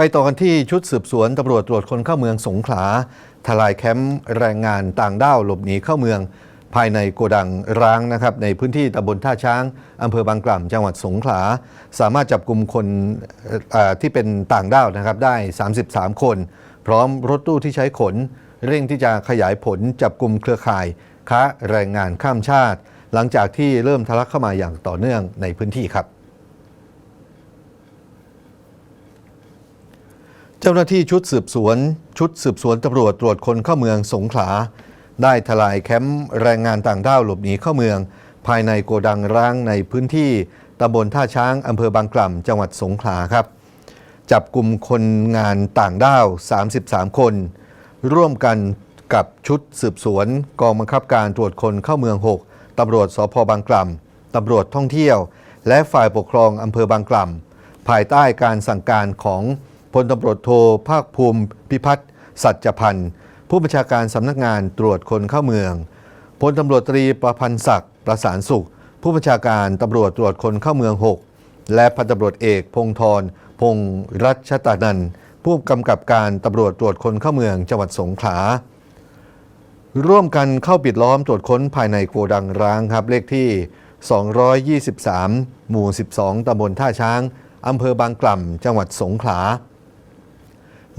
ไปต่อกันที่ชุดสืบสวนตำรวจตรวจคนเข้าเมืองสงขลาทลายแคมป์แรงงานต่างด้าวหลบหนีเข้าเมือง ภายในโกดังร้างนะครับในพื้นที่ตำบลท่าช้างอำเภอบางกล่ำจังหวัดสงขลา สามารถจับกลุ่มคนที่เป็นต่างด้าวนะครับได้ 33 คน พร้อมรถตู้ที่ใช้ขน เร่งที่จะขยายผลจับกลุ่มเครือข่าย ค้าแรงงานข้ามชาติ หลังจากที่เริ่มทะลักเข้ามาอย่างต่อเนื่องในพื้นที่ครับ เจ้าหน้าที่ชุดสืบสวน ชุดสืบสวนตำรวจตรวจคนเข้าเมืองสงขลา ได้ทลายแคมป์แรงงานต่างด้าวหลบหนีเข้าเมือง ภายในโกดังร้างในพื้นที่ตำบลท่าช้างอำเภอบางกล่ำจังหวัดสงขลาครับ จับกลุ่มคนงานต่างด้าว 33 คน ร่วมกันกับชุดสืบสวน กองบังคับการตรวจคนเข้าเมือง 6ตำรวจสพบางกล่ำตำรวจท่องเที่ยว และฝ่ายปกครองอำเภอบางกล่ำภายใต้การสั่งการของ พลตำรวจโทภาคภูมิพิพัฒน์สัจพันธ์ ผู้บัญชาการสำนักงานตรวจคนเข้าเมือง พลตำรวจตรีประพันธ์ศักดิ์ประสานสุข ผู้บัญชาการตำรวจตรวจคนเข้าเมือง 6 และพันตำรวจเอกพงธรพงษ์รัชตานันผู้กำกับการตำรวจตรวจคนเข้าเมืองจังหวัดสงขลาร่วมกันเข้าปิดล้อมตรวจค้นภายในโกดังร้างครับเลขที่ 223 หมู่ 12 ตำบลท่าช้าง อำเภอบางกล่ำ จังหวัดสงขลา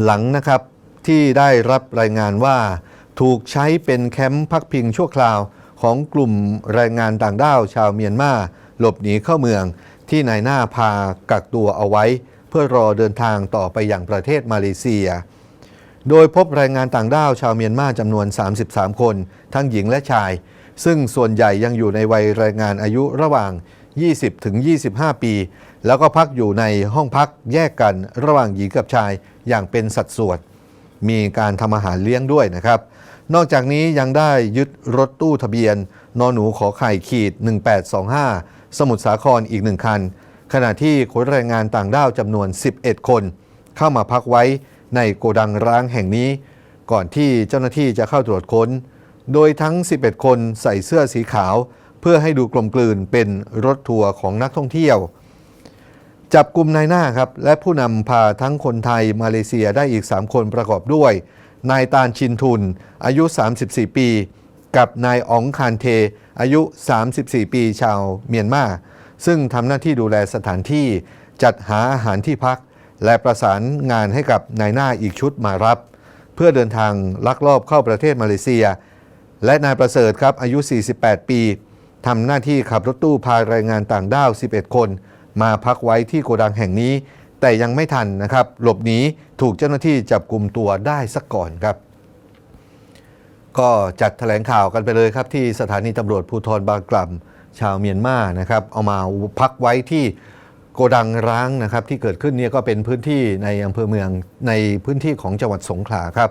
หลังนะครับที่ได้รับรายงานว่า ถูกใช้เป็นแคมป์พักพิงชั่วคราวของกลุ่มแรงงานต่างด้าวชาวเมียนมาหลบหนีเข้าเมือง ที่นายหน้าพากักตัวเอาไว้ เพื่อรอเดินทางต่อไปอย่างประเทศมาเลเซีย โดยพบแรงงานต่างด้าวชาวเมียนมาจำนวน 33 คน ทั้งหญิงและชาย ซึ่งส่วนใหญ่ยังอยู่ในวัยแรงงานอายุระหว่าง 20ถึง25 ปี แล้วก็พักอยู่ในห้องพักแยกกันระหว่างหญิงกับชายอย่างเป็นสัดส่วน มีการทำอาหารเลี้ยงด้วยนะครับ นอกจากนี้ยังได้ยึดรถตู้ทะเบียนนอหนูขอไข่ขีด 1825 สมุทรสาครอีกหนึ่งคัน ขณะที่ขนแรงงานต่างด้าวจำนวน 11 คน เข้ามาพักไว้ในโกดังร้างแห่งนี้ ก่อนที่เจ้าหน้าที่จะเข้าตรวจค้น โดยทั้ง 11 คนใส่เสื้อสีขาว เพื่อให้ดูกลมกลืนเป็นรถทัวร์ของนักท่องเที่ยว จับกลุ่มนายหน้าครับและผู้นำพาทั้งคนไทยมาเลเซียได้อีก 3 คนประกอบด้วย นายตาลชินทุน อายุ 34 ปี กับนายอ๋องคานเท อายุ 34 ปีชาวเมียนมาซึ่งทำหน้าที่ดูแลสถานที่จัดหาอาหารที่พัก และประสานงานให้กับนายหน้าอีกชุดมารับ เพื่อเดินทางลักลอบเข้าประเทศมาเลเซีย และนายประเสริฐครับอายุ 48 ปี ทำหน้าที่ขับรถตู้พาแรงงานต่างด้าว 11 คน มาพักไว้ที่โกดังแห่งนี้ แต่ยังไม่ทันนะครับ หลบหนีถูกเจ้าหน้าที่จับกลุ่มตัวได้ซะก่อนครับ ก็จัดแถลงข่าวกันไปเลยครับ ที่สถานีตำรวจภูธรบางกล่ำชาวเมียนมานะครับ เอามาพักไว้ที่โกดังร้างนะครับที่เกิดขึ้นเนี่ยก็เป็นพื้นที่ในอำเภอเมืองในพื้นที่ของจังหวัดสงขลาครับ